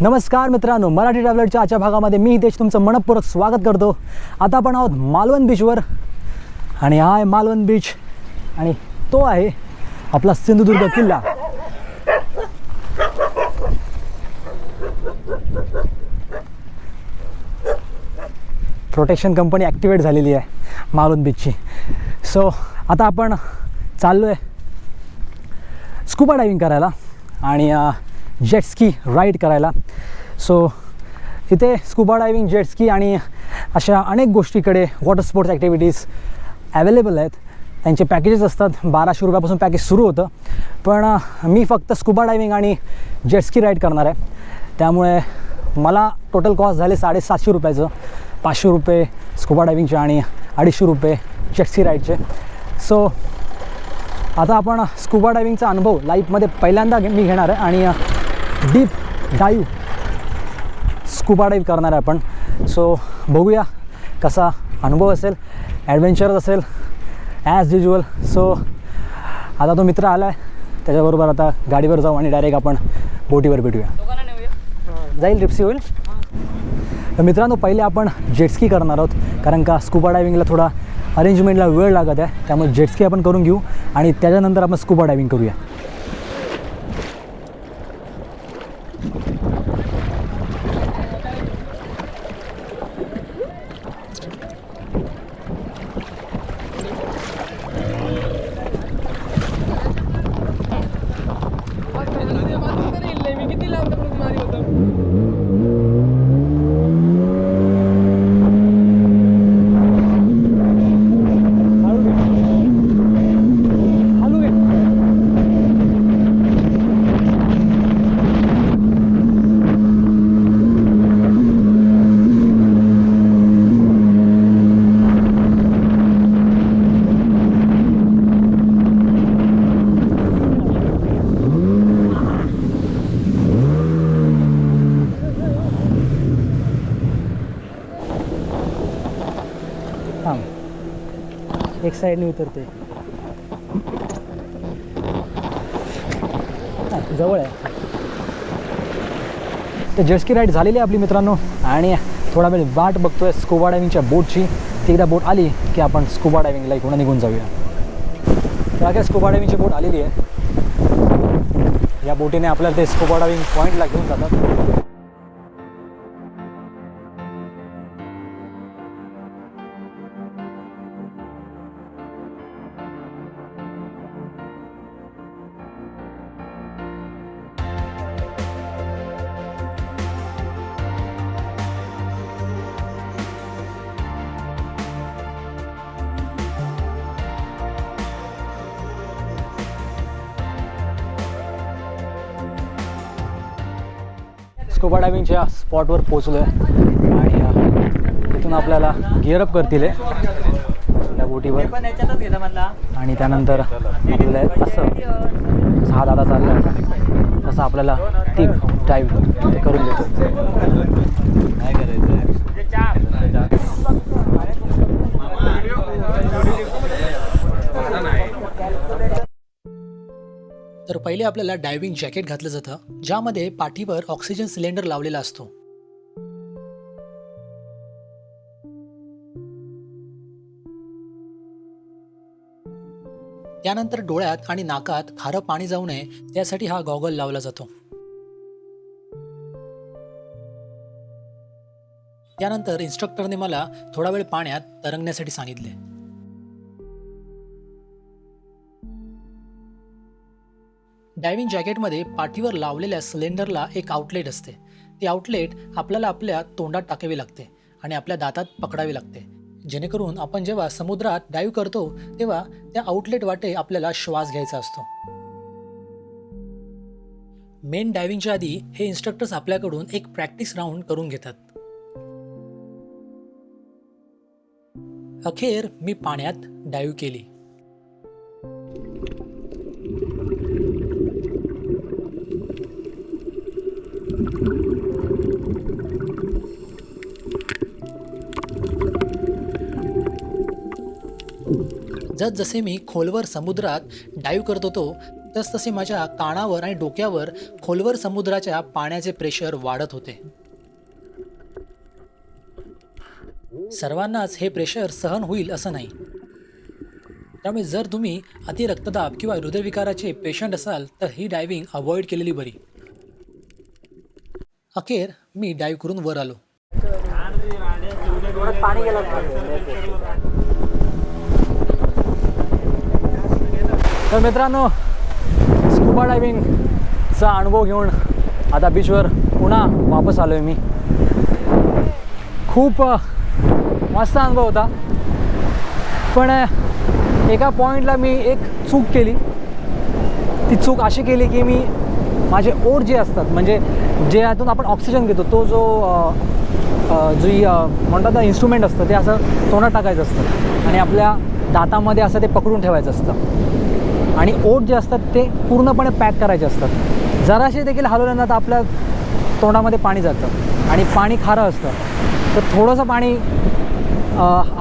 नमस्कार मित्रांनो मराठी ट्रॅव्हलरच्या आजच्या भागामध्ये मी हितेश तुमचं मनपूर्वक स्वागत करतो. आता आपण आहोत मालवण बीचवर आणि हा आहे मालवण बीच आणि तो आहे आपला सिंधुदुर्ग किल्ला. प्रोटेक्शन कंपनी ॲक्टिवेट झालेली आहे मालवण बीचची सो आता आपण चाललो आहे स्कूबा डायविंग करायला. आणि जेटस्की राईड करायला. सो इथे स्कुबा डायविंग जेटस्की आणि अशा अनेक गोष्टीकडे वॉटर स्पोर्ट्स ॲक्टिव्हिटीज अवेलेबल आहेत. त्यांचे पॅकेजेस असतात. बाराशे रुपयापासून पॅकेज सुरू होतं. पण मी फक्त स्कुबा डायविंग आणि जेटस्की राईड करणार आहे. त्यामुळे मला टोटल कॉस्ट झाले साडेसातशे रुपयाचं. पाचशे रुपये स्कुबा डायविंगचे आणि अडीचशे रुपये जेटस्की राईडचे सो आता आपण स्कुबा डायविंगचा अनुभव लाईफमध्ये पहिल्यांदा घे- मी घेणार आहे आणि डीप डाईव्ह स्कुबा डाईव्ह करणार आहे आपण. सो बघूया कसा अनुभव असेल ॲडव्हेंचरस असेल ॲज युजल सो आता तो मित्र आला आहे त्याच्याबरोबर आता गाडीवर जाऊ आणि डायरेक्ट आपण बोटीवर भेटूया. जाईल रिप्सी होईल? तर मित्रांनो पहिले आपण जेटस्की करणार आहोत कारण का स्कुबा डायविंगला थोडा अरेंजमेंटला वेळ लागत आहे त्यामुळे जेटस्की आपण करून घेऊ आणि त्याच्यानंतर आपण स्कुबा डायविंग करूया. एक साईडने उतरते. जवळ आहे. तर जेटस्की राईड झालेली आहे आपली मित्रांनो. आणि थोडा वेळ वाट बघतोय स्कुबा डायविंगच्या बोटची ती एकदा बोट आली की आपण स्कुबा डायविंगला इकडून निघून जाऊया. तर स्कुबा डायविंगची बोट आलेली आहे. या बोटीने आपल्याला ते स्कुबा डायविंग पॉईंटला घेऊन जातात. स्कुबा डायविंगच्या स्पॉटवर पोचलो आहे आणि तिथून आपल्याला गिअरअप करतील त्या या बोटीवर. आणि त्यानंतर आपल्याला असं सहा दादा चालला होता तसं आपल्याला ती डाईव्ह ते करून देतो. पहिले आपल्याला डायव्हिंग जॅकेट घातलं जातं ज्यामध्ये पाठीवर ऑक्सिजन सिलेंडर लावलेला असतो. त्यानंतर डोळ्यात आणि नाकात खारं पाणी जाऊ नये त्यासाठी हा गॉगल लावला जातो. त्यानंतर इन्स्ट्रक्टरने मला थोडा वेळ पाण्यात तरंगण्यासाठी सांगितले. डायव्हिंग जॅकेटमध्ये पाठीवर लावलेल्या सिलेंडरला एक आउटलेट असते. ती आउटलेट आपल्याला आपल्या तोंडात टाकावी लागते आणि आपल्या दातात पकडावी लागते. जेणेकरून आपण जेव्हा समुद्रात डाईव्ह करतो तेव्हा त्या आउटलेट वाटे आपल्याला श्वास घ्यायचा असतो. मेन डायव्हिंगच्या आधी हे इन्स्ट्रक्टर्स आपल्याकडून एक प्रॅक्टिस राऊंड करून घेतात. अखेर मी पाण्यात डाईव्ह केली. जसजसे मी खोलवर समुद्रात डाईव्ह करत होतो तसतसे माझ्या कानावर आणि डोक्यावर खोलवर समुद्राच्या पाण्याचे प्रेशर वाढत होते. सर्वांनाच हे प्रेशर सहन होईल असं नाही. त्यामुळे जर तुम्ही अतिरक्तदाब किंवा हृदयविकाराचे पेशंट असाल तर ही डायव्हिंग अवॉइड केलेली बरी. अखेर मी डाईव्ह करून वर आलो. पाणी तर मित्रांनो स्कुबा डायव्हिंगचा अनुभव घेऊन आता बीचवर पुन्हा वापस आलो आहे मी. खूप मस्त अनुभव होता. पण एका पॉईंटला मी एक चूक केली. ती चूक अशी केली की मी माझे ओढ जे असतात म्हणजे जे यातून आपण ऑक्सिजन घेतो तो जो जो जी म्हणतात ना इन्स्ट्रुमेंट असतं ते असं तोंडात टाकायचं असतं. आणि आपल्या दातामध्ये असं ते पकडून ठेवायचं असतं. आणि ओट जे असतात ते पूर्णपणे पॅक करायचे असतात. जराशे देखील हलवल्यानं तर आपल्या तोंडामध्ये पाणी जातं. आणि पाणी खारं असतं. तर थोडंसं पाणी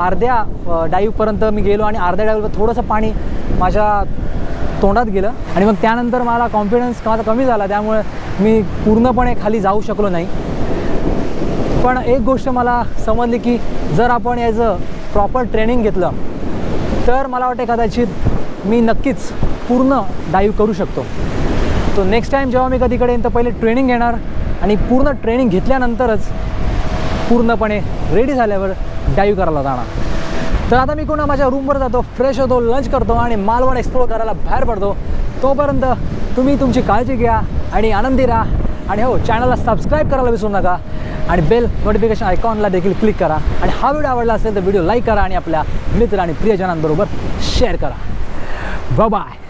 अर्ध्या डाईव्हपर्यंत मी गेलो आणि अर्ध्या डाईव्हवर थोडंसं पाणी माझ्या तोंडात गेलं. आणि मग त्यानंतर मला कॉन्फिडन्स माझा कमी झाला. त्यामुळे मी पूर्णपणे खाली जाऊ शकलो नाही. पण एक गोष्ट मला समजली की जर आपण याचं प्रॉपर ट्रेनिंग घेतलं तर मला वाटते कदाचित मी नक्कीच पूर्ण डाईव्ह करू शकतो. तो नेक्स्ट टाईम जेव्हा मी कधीकडे येईन तर पहिले ट्रेनिंग घेणार आणि पूर्ण ट्रेनिंग घेतल्यानंतरच पूर्णपणे रेडी झाल्यावर डाईव्ह करायला जाणार. तर आता मी पुन्हा माझ्या रूमवर जातो फ्रेश होतो लंच करतो आणि मालवण एक्सप्लोर करायला बाहेर पडतो. तोपर्यंत तुम्ही तुमची काळजी घ्या आणि आनंदी राहा. आणि हो चॅनलला सबस्क्राईब करायला विसरू नका. आणि बेल नोटिफिकेशन आयकॉनला देखील क्लिक करा. आणि हा व्हिडिओ आवडला असेल तर व्हिडिओ लाईक करा आणि आपल्या मित्र आणि प्रियजनांबरोबर शेअर करा. Bye-bye.